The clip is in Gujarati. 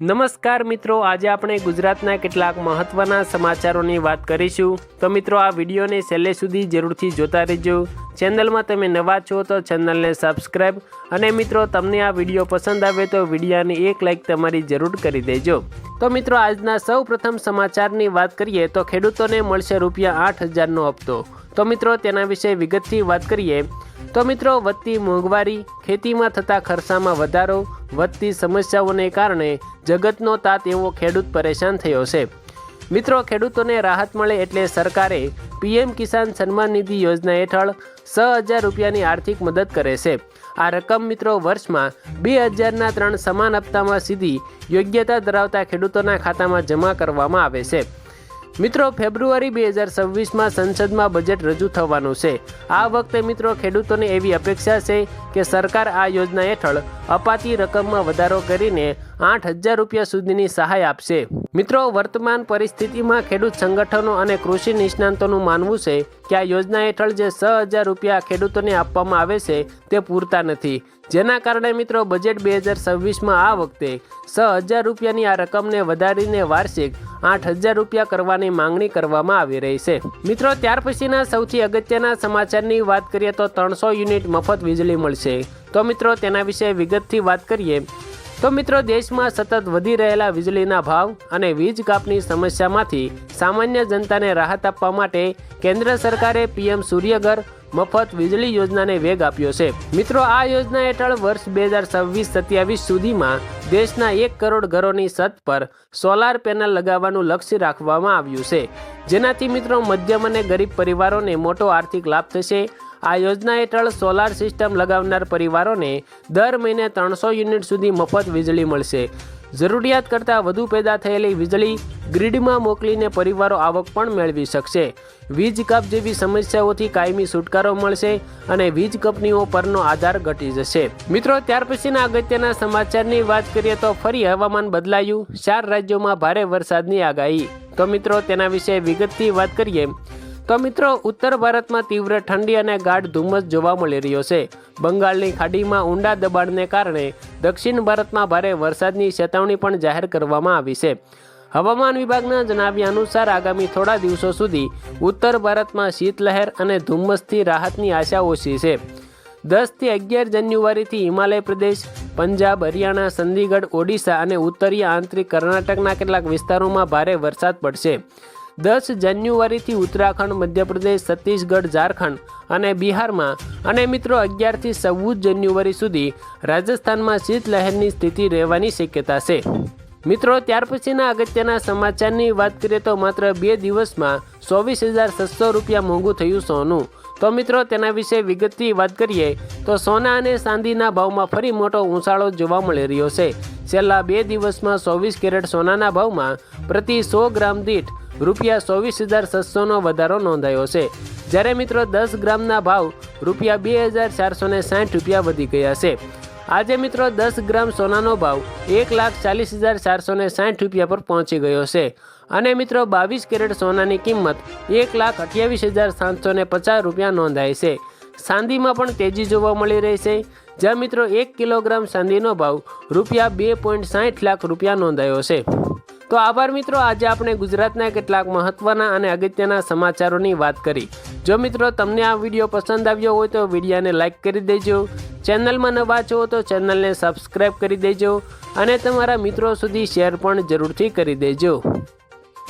નમસ્કાર મિત્રો, આજે આપણે ગુજરાતના કેટલાક મહત્ત્વના સમાચારોની વાત કરીશું. તો મિત્રો, આ વિડીયોને છેલ્લે સુધી જરૂરથી જોતા રહેજો. ચેનલમાં તમે નવા છો તો ચેનલને સબસ્ક્રાઈબ અને મિત્રો, તમને આ વીડિયો પસંદ આવે તો વિડીયોની એક લાઈક તમારી જરૂર કરી દેજો. તો મિત્રો, આજના સૌ પ્રથમ સમાચારની વાત કરીએ તો ખેડૂતોને મળશે રૂપિયા આઠ હજારનો હપ્તો. તો મિત્રો, તેના વિશે વિગતથી વાત કરીએ. તો મિત્રો, વધતી મોંઘવારી, ખેતીમાં થતા ખર્ચામાં વધારો, વધતી સમસ્યાઓને કારણે જગતનો તાત એવો ખેડૂત પરેશાન થયો છે. મિત્રો, ખેડૂતોને રાહત મળે એટલે સરકારે પીએમ કિસાન સન્માન નિધિ યોજના હેઠળ છ હજાર રૂપિયાની આર્થિક મદદ કરે છે. આ રકમ મિત્રો, વર્ષમાં બે હજારના ત્રણ સમાન હપ્તામાં સીધી યોગ્યતા ધરાવતા ખેડૂતોના ખાતામાં જમા કરવામાં આવે છે. મિત્રો, ફેબ્રુઆરી બે હજાર છવ્વીસમાં સંસદમાં બજેટ રજૂ થવાનું છે. આ વખતે મિત્રો, ખેડૂતોને એવી અપેક્ષા છે કે સરકાર આ યોજના હેઠળ અપાતી રકમમાં વધારો કરીને આઠ હજાર રૂપિયા સુધીની સહાય આપશે. મિત્રો, વર્તમાન પરિસ્થિતિમાં ખેડૂત સંગઠનો અને કૃષિ નિષ્ણાંતોનું માનવું છે કે આ યોજના હેઠળ જે છ હજાર રૂપિયા ખેડૂતોને આપવામાં આવે છે, તે પૂરતા નથી. જેના કારણે મિત્રો, બજેટ બે હજાર છવ્વીસમાં આ વખતે છ હજાર રૂપિયાની આ રકમને વધારીને વાર્ષિક આઠ હજાર રૂપિયા કરવાની માંગણી કરવામાં આવી રહી છે. મિત્રો, ત્યાર પછીના સૌથી અગત્યના સમાચારની વાત કરીએ તો ત્રણસો યુનિટ મફત વીજળી મળશે. તો મિત્રો, તેના વિશે વિગતથી વાત કરીએ. તો મિત્રો, દેશમાં સતત વધી રહેલા વીજળીના ભાવ અને વીજ કાપની સમસ્યામાંથી સામાન્ય જનતાને રાહત આપવા માટે કેન્દ્ર સરકારે પીએમ સૂર્યઘર મફત વીજળી યોજનાને વેગ આપ્યો છે. મિત્રો, આ યોજના હેઠળ વર્ષ બે હજાર છવ્વીસ સત્યાવીસ સુધીમાં દેશના એક કરોડ ઘરોની છત પર સોલાર પેનલ લગાવવાનું લક્ષ્ય રાખવામાં આવ્યું છે. જેનાથી મિત્રો, મધ્યમ અને ગરીબ પરિવારોને મોટો આર્થિક લાભ થશે આ યોજના હેઠળ સોલાર સિસ્ટમ લગાવનાર પરિવારોને દર મહિને ત્રણસો યુનિટ સુધી મફત વીજળી મળશે. જરૂરિયાત કરતાં વધુ પેદા થયેલી વીજળી ગ્રીડમાં મોકલીને પરિવારો આવક પણ મેળવી શકશે. વીજ કપ જેવી સમસ્યાઓથી કાયમી છુટકારો મળશે અને વીજ કંપનીઓ પરનો આધાર ઘટી જશે. મિત્રો, ત્યાર પછીના અગત્યના સમાચારની વાત કરીએ તો ફરી હવામાન બદલાયું. ચાર રાજ્યોમાં ભારે વરસાદની આગાહી. તો મિત્રો, તેના વિશે વિગતથી વાત કરીએ. તો મિત્રો, ઉત્તર ભારતમાં તીવ્ર ઠંડી અને ગાઢ ધુમ્મસ જોવા મળી રહ્યો છે. બંગાળની ખાડીમાં ઊંડા દબાણને કારણે દક્ષિણ ભારતમાં ભારે વરસાદની ચેતવણી પણ જાહેર કરવામાં આવી છે. હવામાન વિભાગના જણાવ્યા અનુસાર, આગામી થોડા દિવસો સુધી ઉત્તર ભારતમાં શીતલહેર અને ધુમ્મસથી રાહતની આશા ઓછી છે. દસથી અગિયાર જાન્યુઆરીથી હિમાલય પ્રદેશ, પંજાબ, હરિયાણા, ચંદીગઢ, ઓડિશા અને ઉત્તરીય આંતરિક કર્ણાટકના કેટલાક વિસ્તારોમાં ભારે વરસાદ પડશે. દસ જાન્યુઆરીથી ઉત્તરાખંડ, મધ્યપ્રદેશ, છત્તીસગઢ, ઝારખંડ અને બિહારમાં. અને મિત્રો, અગિયારથી ચૌદ જાન્યુઆરી સુધી રાજસ્થાનમાં શીતલહેરની સ્થિતિ રહેવાની શક્યતા છે. મિત્રો, ત્યાર પછીના અગત્યના સમાચારની વાત કરીએ તો માત્ર બે દિવસમાં ચોવીસ હજાર છસો રૂપિયા મોંઘું થયું સોનું. તો મિત્રો, તેના વિશે વિગતથી વાત કરીએ તો સોના અને ચાંદીના ભાવમાં ફરી મોટો ઉછાળો જોવા મળી રહ્યો છે. છેલ્લા બે દિવસમાં ચોવીસ કેરેટ સોનાના ભાવમાં પ્રતિ સો ગ્રામ દીઠ રૂપિયા ચોવીસ હજાર છસોનો વધારો નોંધાયો છે. જ્યારે મિત્રો દસ ગ્રામના ભાવ રૂપિયા બે હજાર ચારસો ને સાઠ રૂપિયા વધી ગયા છે. આજે મિત્રો દસ ગ્રામ સોનાનો ભાવ એક લાખ ચાલીસ હજાર ચારસો ને સાઠ રૂપિયા પર પહોંચી ગયો છે. અને મિત્રો બાવીસ કેરેટ સોનાની કિંમત એક લાખ અઠ્યાવીસ હજાર સાતસો ને પચાસ રૂપિયા નોંધાય છે. ચાંદીમાં પણ તેજી જોવા મળી રહી છે. જ્યાં મિત્રો એક કિલોગ્રામ સાંદીનો ભાવ રૂપિયા બે પોઈન્ટ સાઠ લાખ રૂપિયા નોંધાયો છે. તો આભાર મિત્રો, આજે આપણે ગુજરાતના કેટલાક મહત્વના અને અગત્યના સમાચારોની વાત કરી. જો મિત્રો તમને આ વીડિયો પસંદ આવ્યો હોય તો વિડીયોને લાઇક કરી દેજો. ચેનલમાં નવા છો તો ચેનલને સબસ્ક્રાઈબ કરી દેજો અને તમારા મિત્રો સુધી શેર પણ જરૂરથી કરી દેજો.